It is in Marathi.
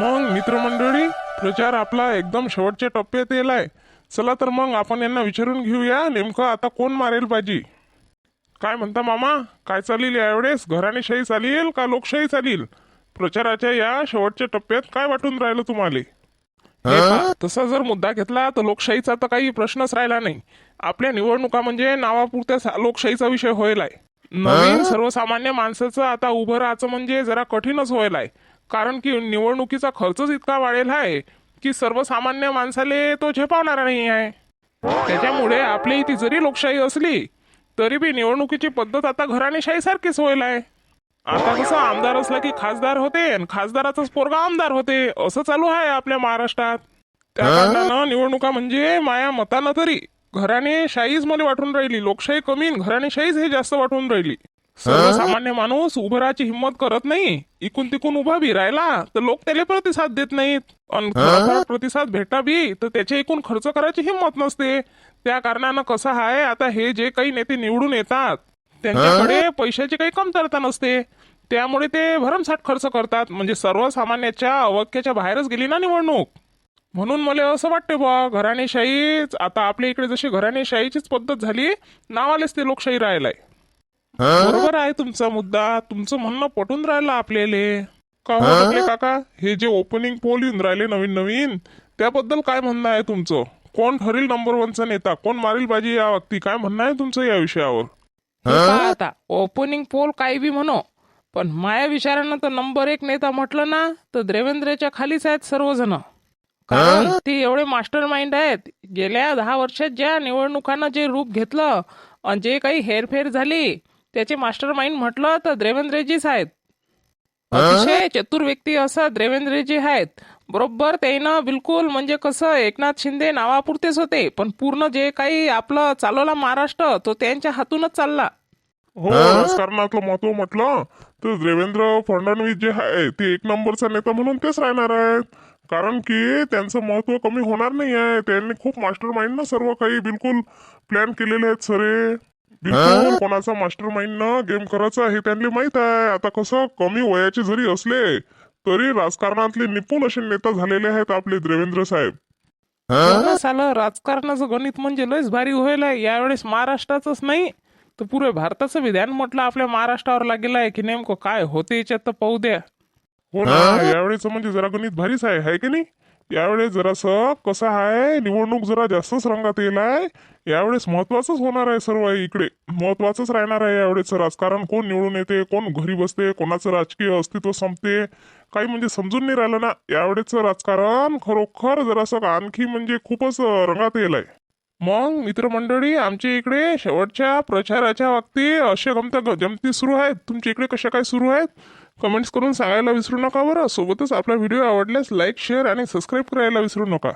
मग मित्रमंडळी प्रचार आपला एकदम शेवटच्या टप्प्यात येलाय. चला तर मग आपण यांना विचारून घेऊया नेमकं आता कोण मारेल बाजी? काय म्हणता मामा? काय चालील यावेळेस घराणे शाही चालील का लोकशाही चालील प्रचाराच्या या शेवटच्या टप्प्यात काय वाटून राहिलं तुम्हाला? तसा जर मुद्दा घेतला तर लोकशाहीचा तर काही प्रश्नच राहिला नाही. आपल्या निवडणुका म्हणजे नावापुरत्या लोकशाहीचा विषय होईल नवीन सर्वसामान्य माणसाचं आता उभं राहायचं म्हणजे जरा कठीणच आहे कारण की निवडणुकीचा खर्चच इतका वाढेल आहे की सर्वसामान्य माणसाले तो झेपावणारा नाही आहे त्याच्यामुळे आपली ती जरी लोकशाही असली तरी बी निवडणुकीची पद्धत आता घराणेशाही सारखीच होईल आहे आता कसं आमदार असला की खासदार होते आणि खासदाराचाच पोरगा आमदार होते असं चालू आहे आपल्या महाराष्ट्रात. त्या कारणानं निवडणुका म्हणजे माया मतानं तरी घराणे शाहीच मला वाटून राहिली लोकशाही कमी घराणेशाहीच हे जास्त वाटून राहिली. सर्वसामान्य माणूस उभं राहायची हिंमत करत नाही. इकून तिकून उभा बी राहिला तर लोक त्याला प्रतिसाद देत नाहीत. खरोखर प्रतिसाद भेटा बी तर त्याच्या एकूण खर्च करायची हिंमत नसते. त्या कारणानं कसं आहे आता हे जे काही नेते निवडून येतात त्यांच्याकडे पैशाची काही कमतरता नसते. त्यामुळे ते भरमसाठ खर्च करतात. म्हणजे सर्वसामान्याच्या अवक्याच्या बाहेरच गेली ना निवडणूक. म्हणून मला असं वाटते बा घराणेशाहीच आता आपल्या इकडे जशी घराणेशाहीचीच पद्धत झाली नावालेच ते लोकशाही राहिलाय. बरोबर आहे तुमचा मुद्दा. तुमचं म्हणणं पटून राहिलं आपल्याले. का हो काका? हे जे ओपनिंग पोल येऊन राहिले नवीन नवीन त्याबद्दल काय म्हणणं आहे तुमचं? कोण ठरेल नंबर वनचा नेता? कोण मारेल बाजी या वक्ती काय म्हणणं आहे तुमचं या विषयावर? हे? पहा आता ओपनिंग पोल काही बी म्हणो पण माया विचारानं तर नंबर एक नेता म्हटलं ना तर देवेंद्रच्या खालीच आहेत सर्वजण. कारण ते एवढे मास्टर माइंड आहेत. गेल्या दहा वर्षात ज्या निवडणुकांना जे रूप घेतलं आणि जे काही हेरफेर झाली त्याचे मास्टर माइंड म्हटलं तर देवेंद्रजीच आहेत अतिशय चतुर व्यक्ती असं देवेंद्रजी आहेत. बरोबर त्यानं बिलकुल म्हणजे कसं एकनाथ शिंदे नावापुरतेच होते पण पूर्ण जे काही आपलं चालवला महाराष्ट्र तो त्यांच्या हातूनच चालला. हो राजकारणातलं महत्त्व म्हटलं तर देवेंद्र फडणवीस जे आहे ते एक नंबरचा नेता म्हणून तेच राहणार आहेत. कारण की त्यांचं महत्त्व कमी होणार नाही आहे त्यांनी खूप मास्टर माइंड ना सर्व काही बिलकुल प्लॅन केलेले आहेत सरे. बिलकुल कोणाचा मास्टर माइंड न गेम करायचा हे त्यांना माहीत आहे. आता कसं कमी वयाचे जरी असले तरी राजकारणातले निपुण असे नेता झालेले आहेत आपले देवेंद्र साहेब. सालं राजकारणाचं गणित म्हणजे लयच भारी होईल आहे. यावेळेस महाराष्ट्राचंच नाही तर पुरे भारताचं विधान म्हटलं आपल्या महाराष्ट्रावर लागेल आहे की नेमकं काय होते याच्यात तर पाहू द्या. हो ना यावेळेच म्हणजे जरा गणित भारीच आहे हाय की नाही? यावेळेस जरासं कसं आहे? निवडणूक जरा जास्तच रंगात येईल आहे. यावेळेस महत्वाचंच होणार आहे सर्व इकडे. महत्वाचंच राहणार आहे यावेळेस राजकारण कोण निवडून येते कोण घरी बसते कोणाचं राजकीय अस्तित्व संपते काही म्हणजे समजून नाही राहिलं ना. यावेळेसचं राजकारण खरोखर जरासं आणखी म्हणजे खूपच रंगात येईल आहे. मग मित्रमंडळी आमच्या इकडे शेवटच्या प्रचाराच्या बाबतीत अशा गमत जमती सुरू आहेत. तुमच्या इकडे कशा काय सुरू आहेत? कमेंट्स करून सांगायला विसरू नका बरं. सोबतच आपला व्हिडिओ आवडल्यास लाईक शेअर आणि सबस्क्राईब करायला विसरू नका.